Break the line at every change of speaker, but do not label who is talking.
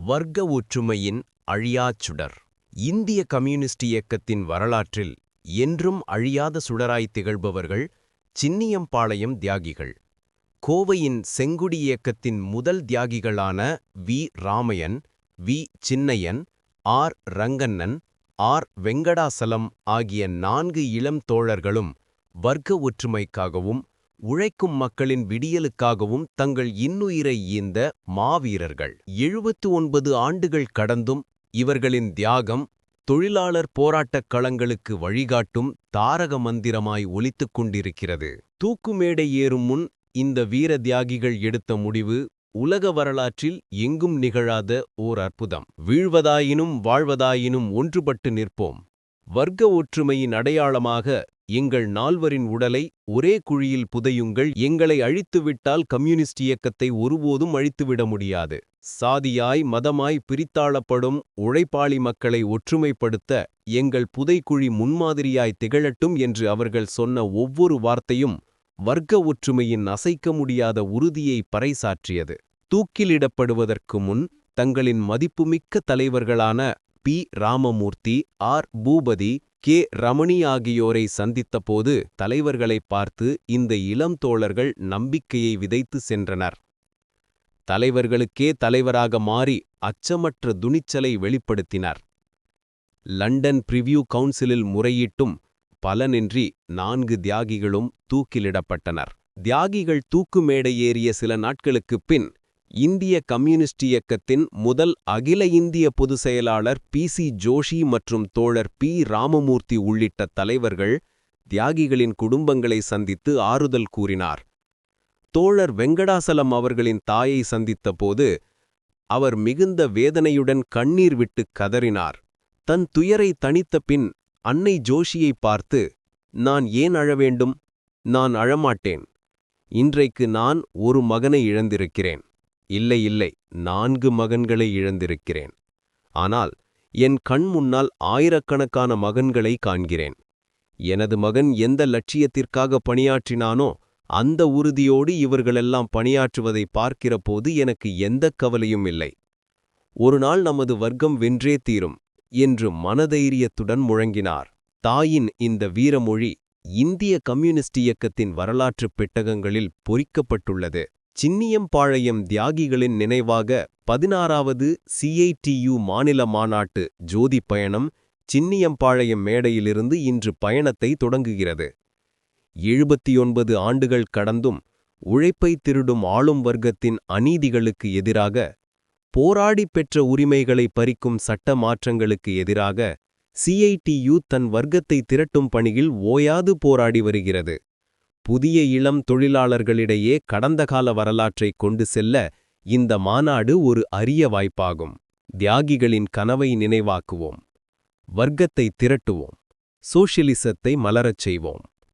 வர்க்க ஒற்றுமையின் அழியாச் சுடர். இந்திய கம்யூனிஸ்ட் இயக்கத்தின் வரலாற்றில் என்றும் அழியாத சுடராய் திகழ்பவர்கள் சின்னியம்பாளையம் தியாகிகள். கோவையின் செங்குடி இயக்கத்தின் முதல் தியாகிகளான V. Ramaiyan V. Chinnaiyan R. Rangannan R. Venkatachalam ஆகிய நான்கு இளம் தோழர்களும் வர்க்க ஒற்றுமைக்காகவும் உழைக்கும் மக்களின் விடியலுக்காகவும் தங்கள் இன்னுயிரை ஈந்த மாவீரர்கள். எழுபத்து ஒன்பது ஆண்டுகள் கடந்தும் இவர்களின் தியாகம் தொழிலாளர் போராட்டக் களங்களுக்கு வழிகாட்டும் தாரக மந்திரமாய் ஒலித்துக் கொண்டிருக்கிறது. தூக்குமேடை ஏறும் முன் இந்த வீர தியாகிகள் எடுத்த முடிவு உலக வரலாற்றில் எங்கும் நிகழாத ஓர் அற்புதம். வீழ்வதாயினும் வாழ்வதாயினும் ஒன்றுபட்டு நிற்போம். வர்க்க ஒற்றுமையின் அடையாளமாக எங்கள் நால்வரின் உடலை ஒரே குழியில் புதையுங்கள். எங்களை அழித்துவிட்டால் கம்யூனிஸ்ட் இயக்கத்தை ஒருபோதும் அழித்துவிட முடியாது. சாதியாய் மதமாய் பிரித்தாளப்படும் உழைப்பாளி மக்களை ஒற்றுமைப்படுத்த எங்கள் புதைக்குழி முன்மாதிரியாய் திகழட்டும் என்று அவர்கள் சொன்ன ஒவ்வொரு வார்த்தையும் வர்க்க ஒற்றுமையின் அசைக்க முடியாத உறுதியை பறைசாற்றியது. தூக்கிலிடப்படுவதற்கு முன் தங்களின் மதிப்புமிக்க தலைவர்களான P. Ramamoorthy R. Boopathy K. Ramani ஆகியோரை சந்தித்தபோது தலைவர்களைப் பார்த்து இந்த இளம் தோழர்கள் நம்பிக்கையை விதைத்து சென்றனர். தலைவர்களுக்கே தலைவராக மாறி அச்சமற்ற துணிச்சலை வெளிப்படுத்தினர். லண்டன் பிரிவியூ கவுன்சிலில் முறையிட்டும் பலனின்றி நான்கு தியாகிகளும் தூக்கிலிடப்பட்டனர். தியாகிகள் தூக்கு மேடை ஏறிய சில நாட்களுக்குப் பின் இந்திய கம்யூனிஸ்ட் இயக்கத்தின் முதல் அகில இந்திய பொதுச் செயலாளர் பி. சி. ஜோஷி மற்றும் தோழர் பி. ராமமூர்த்தி உள்ளிட்ட தலைவர்கள் தியாகிகளின் குடும்பங்களை சந்தித்து ஆறுதல் கூறினார். தோழர் வெங்கடாசலம் அவர்களின் தாயை சந்தித்தபோது அவர் மிகுந்த வேதனையுடன் கண்ணீர் விட்டு கதறினார். தன் துயரை தணித்த பின் அன்னை ஜோஷியை பார்த்து நான் ஏன் அழ வேண்டும்? நான் அழமாட்டேன். இன்றைக்கு நான் ஒரு மகனை இழந்திருக்கிறேன். இல்லை இல்லை நான்கு மகன்களை இழந்திருக்கிறேன். ஆனால் என் கண் முன்னால் ஆயிரக்கணக்கான மகன்களை காண்கிறேன். எனது மகன் எந்த லட்சியத்திற்காக பணியாற்றினானோ அந்த உறுதியோடு இவர்களெல்லாம் பணியாற்றுவதை பார்க்கிறபோது எனக்கு எந்தக் கவலையும் இல்லை. ஒரு நாள் நமது வர்க்கம் வென்றே தீரும் என்று மனதைரியத்துடன் முழங்கினார். தாயின் இந்த வீரமொழி இந்திய கம்யூனிஸ்ட் இயக்கத்தின் வரலாற்றுப் பெட்டகங்களில் பொறிக்கப்பட்டுள்ளது. சின்னியம்பாளையம் தியாகிகளின் நினைவாக பதினாறாவது சிஐடியு மாநில மாநாட்டு ஜோதி பயணம் சின்னியம்பாளையம் மேடையிலிருந்து இன்று பயணத்தை தொடங்குகிறது. எழுபத்தியொன்பது ஆண்டுகள் கடந்தும் உழைப்பை திருடும் ஆளும் வர்க்கத்தின் அநீதிகளுக்கு எதிராக போராடி பெற்ற உரிமைகளை பறிக்கும் சட்ட மாற்றங்களுக்கு எதிராக சிஐடியு தன் வர்க்கத்தை திரட்டும் பணியில் ஓயாது போராடி வருகிறது. புதிய இளம் தொழிலாளர்களிடையே கடந்த கால வரலாற்றை கொண்டு செல்ல இந்த மாநாடு ஒரு அரிய வாய்ப்பாகும். தியாகிகளின் கனவை நினைவாக்குவோம். வர்க்கத்தை திரட்டுவோம். சோஷியலிசத்தை மலரச் செய்வோம்.